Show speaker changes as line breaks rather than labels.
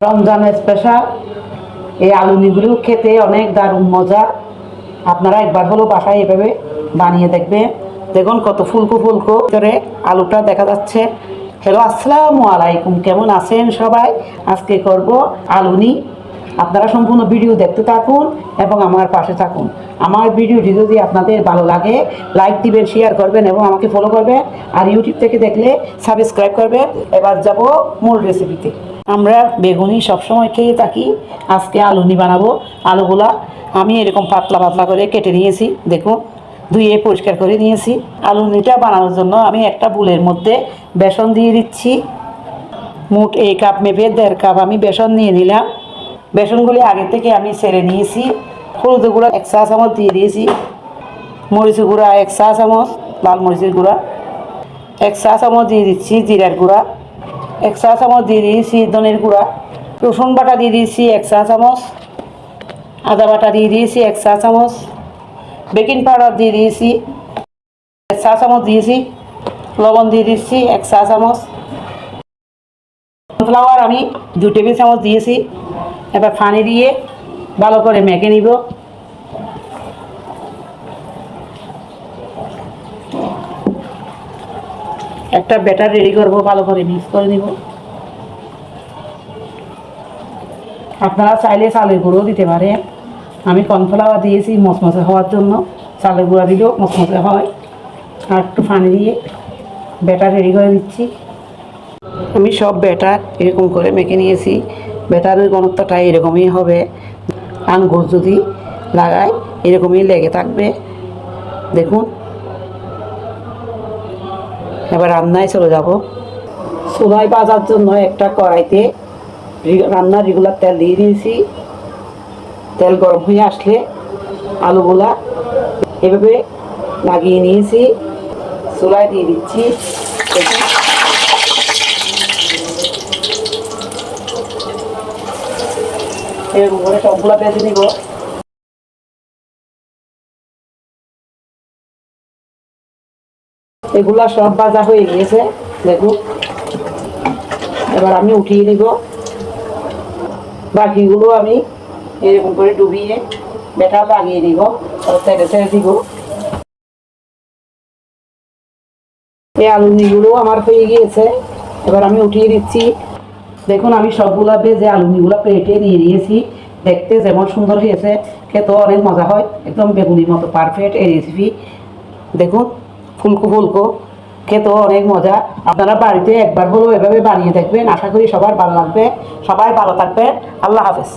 Ramzan special এই আলুনিগুলো খেতে অনেক দারুণ মজা। আপনারা একবার হলো বাসায় এভাবে বানিয়ে দেখবে দেখুন কত ফুলকো ফুলকো করে আলুটা দেখা যাচ্ছে। হ্যালো আসসালামু আলাইকুম। কেমন আছেন সবাই? আজকে করব আলুনি আপনারা সম্পূর্ণ ভিডিও দেখতে থাকুন এবং আমার পাশে থাকুন। আমার ভিডিওটি যদি আপনাদের ভালো লাগে, লাইক দিবেন শেয়ার করবেন এবং আমাকে ফলো করবেন। আর ইউটিউব থেকে দেখলে সাবস্ক্রাইব করবেন। এবার যাব মূল রেসিপিতে আমরা বেগুনি সবসময় খেয়ে থাকি। আজকে আলুনি বানাবো, আলুগুলা আমি এরকম পাতলা পাতলা করে কেটে নিয়েছি, দেখুন। ধুয়ে পরিষ্কার করে নিয়েছি। আলুনিটা বানানোর জন্য আমি একটা বুলের মধ্যে বেসন দিয়ে দিচ্ছি। মোট এই কাপ মেপে দেড় কাপ আমি বেসন নিয়ে নিলাম। বেসনগুলি আগে থেকে আমি ছেড়ে নিয়েছি। হলুদ গুঁড়া এক চা চামচ দিয়ে দিয়েছি। মরিচ গুঁড়া এক চা চামচ, লাল মরিচের গুঁড়া এক চা চামচ দিয়ে দিচ্ছি জিরার গুঁড়া। এক চা চামচ দিয়ে দিয়েছি ধনের গুঁড়া, রসুন বাটা দিয়ে দিয়েছি এক চা চামচ, আদা বাটা দিয়ে দিয়েছি এক চা চামচ, বেকিং পাউডার দিয়ে দিয়েছি এক চা চামচ দিয়েছি, লবণ দিয়ে দিচ্ছি এক চা চামচ। কর্নফ্লাওয়ার আমি দু টেবিল চামচ দিয়েছি। এবার পানি দিয়ে ভালো করে মেখে নিব। একটা ব্যাটার রেডি করব, ভালো করে মিক্স করে নিব। আপনারা চাইলে চালের গুঁড়ো দিতে পারে আমি কর্নফ্লাওয়ার দিয়েছি মচমচে হওয়ার জন্য। চালের গুঁড়া দিলেও মচমচে হয়। আর একটু পানি দিয়ে ব্যাটার রেডি করে দিচ্ছি। আমি সব ব্যাটার এরকম করে মেখে নিয়েছি। ব্যাটারের ঘনত্বটা এরকমই হবে। আঙ্গুর যদি লাগাই এরকমই লেগে থাকবে। দেখুন। এবার রান্নায় চলে যাব। চুলায় বাজার জন্য একটা কড়াইতে রান্নার রেগুলার তেল দিয়ে দিয়েছি। তেল গরম হয়ে আসলে আলুগুলা এভাবে লাগিয়ে নিয়েছি। চুলায় দিয়ে দিচ্ছি। এরকম করে সবগুলো বেঁধে নিব। এগুলা সব ভাজা হয়ে গিয়েছে, দেখুন। এবার আমি উঠিয়ে নিব। বাকিগুলো আমি এরকম করে ডুবিয়ে বেটা লাগিয়ে দিব তেলে ছেড়ে দিব। এই আলুনিগুলো আমার হয়ে গিয়েছে, এবার আমি উঠিয়ে দিচ্ছি। দেখুন, আমি সবগুলা ভেজে আলুনিগুলো প্লেটে নিয়ে নিয়েছি। দেখতে যেমন সুন্দর হয়েছে, খেতেও অনেক মজা হয়, একদম বেগুনির মতো পারফেক্ট এই রেসিপি দেখুন। ফুলকো ফুলকো, খেতেও অনেক মজা। আপনারা বাড়িতে একবার হলেও এভাবে বানিয়ে দেখবেন। আশা করি সবার ভালো লাগবে। সবাই ভালো থাকবেন। আল্লাহ হাফেজ।